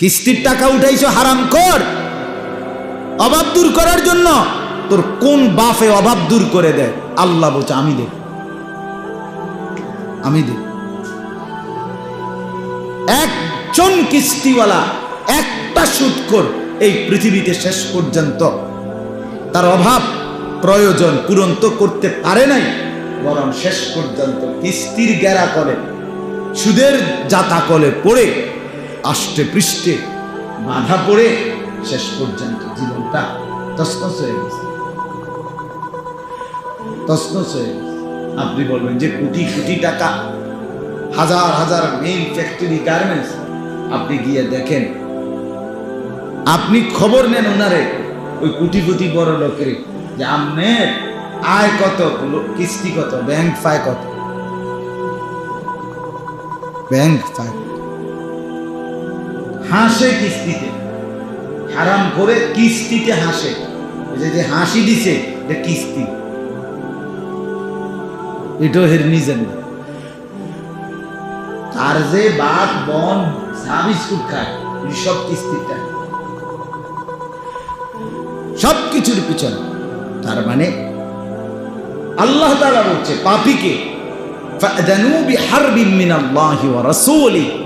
কিস্তির টাকা উঠাইছো হারাম কর। অভাব দূর করার জন্য তোর কোন বাফে অভাব দূর করে দেয়? আল্লাহ বলছে, আমি দেব আমি দেব একজন কিস্তিওয়ালা একটা সুৎকর এই পৃথিবীতে শেষ পর্যন্ত তার অভাব প্রয়োজন পূরণ তো করতে পারে নাই, বরং শেষ পর্যন্ত কিস্তির গেরা করে সুদের জাতা কলে পড়ে আষ্টে পৃষ্ঠে বাধা পড়ে শেষ পর্যন্ত জীবনটা তসনস হয়ে গেছে। তসনস হয়ে আপনি বলবেন যে কোটি কোটি টাকা, হাজার হাজার মেইল ফ্যাক্টরি গার্মেন্টস আপনি গিয়ে দেখেন। আপনি খবর নেন ওনারে, ওই কোটি কোটি বড় লোকের, যে আপনার আয় কত, কিস্তি কত ব্যাংক ফায় কত? ব্যাংক ফায়। হাসে কিস্তিতে। হারাম করে কিস্তিতে হাসে। যে যে হাসি দিছে, এটা কিস্তি। এটাও হের নিজের না আর যে বাপ, বন চা বিস্কুট খায় সব কিস্তিটা সব কিছুর পিছনে। তার মানে আল্লাহ তাআলা বলছে, পাপীকে ফাদানু বিহারবিন মিনাল্লাহি ওয়া রাসূলি।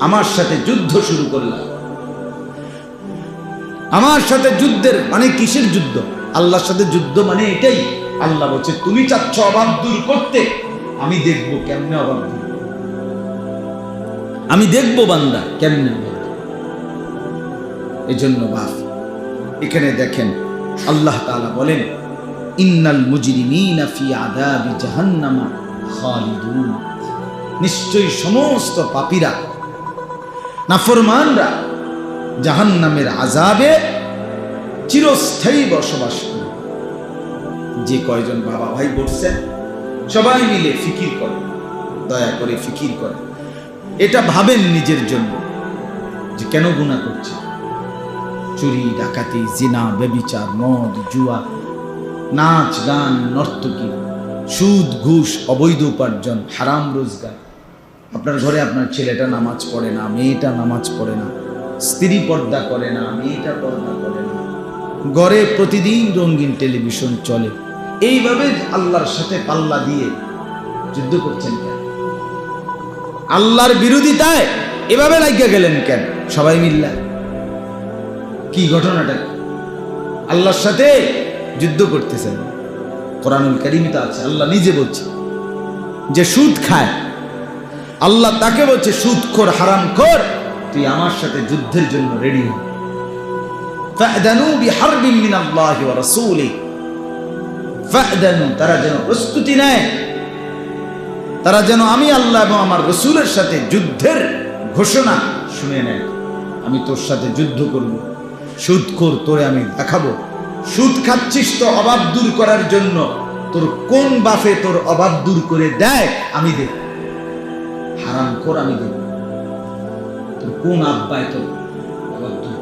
আমার সাথে যুদ্ধ শুরু করলাম আমার সাথে যুদ্ধের মানে কিসের যুদ্ধ? আল্লাহর সাথে যুদ্ধ মানে এটাই। আল্লাহ বলছে, তুমি চাচ্ছ অভাব দূর করতে। আমি দেখব কেমনে অভাব দূর আমি দেখব বান্দা কেমনে অভাব করো। এজন্য বাপ, এখানে দেখেন, আল্লাহ তাআলা বলেন, ইন্নাল মুজরিমিনা ফি আযাবি জাহান্নামা খালিদুন। নিশ্চয়ই সমস্ত পাপীরা নাফরমানরা জাহান্নামের আজাবে চিরস্থায়ী বসবাস করে। যে কয়জন বাবা ভাই বলছেন সবাই মিলে ফিকির করে, দয়া করে ফিকির করে। এটা ভাবেন নিজের জন্য যে কেন গুণা করছে? চুরি, ডাকাতি, জিনা বেবিচার মদ, জুয়া, নাচ, গান, নর্তকী, সুদ, ঘুষ, অবৈধ উপার্জন, হারাম রোজগার। আপনার ঘরে আপনার ছেলেটা নামাজ পড়ে না, মেয়েটা নামাজ পড়ে না, স্ত্রী পর্দা করে না, মেয়েটা পর্দা করে না। ঘরে প্রতিদিন রঙিন টেলিভিশন চলে। এইভাবে আল্লাহর সাথে পাল্লা দিয়ে যুদ্ধ করছেন কেন? আল্লাহর বিরোধিতায় এভাবে লাগিয়ে গেলেন কেন? সবাই মিল্লা। কি ঘটনাটা? আল্লাহর সাথে যুদ্ধ করতেছেন। কোরআনুল কারিমিতে আছে, আল্লাহ নিজে বলছে যে সুদ খায়। আল্লাহ তাকে বলছে, সুদ কর হারাম কর তুই আমার সাথে যুদ্ধের জন্য রেডি তারা যেন প্রস্তুতি নেয়। তারা যেন আমি আল্লাহ এবং আমার রসুলের সাথে যুদ্ধের ঘোষণা শুনে নেয়। আমি তোর সাথে যুদ্ধ করব। সুদ কর তোরে আমি দেখাবো। সুদ খাচ্ছিস তো অভাব দূর করার জন্য। তোর কোন বাফে তোর অভাব দূর করে দেয়? আমি দেব হারাম কর আমি দেব কোন আব্বায় তোর বাবা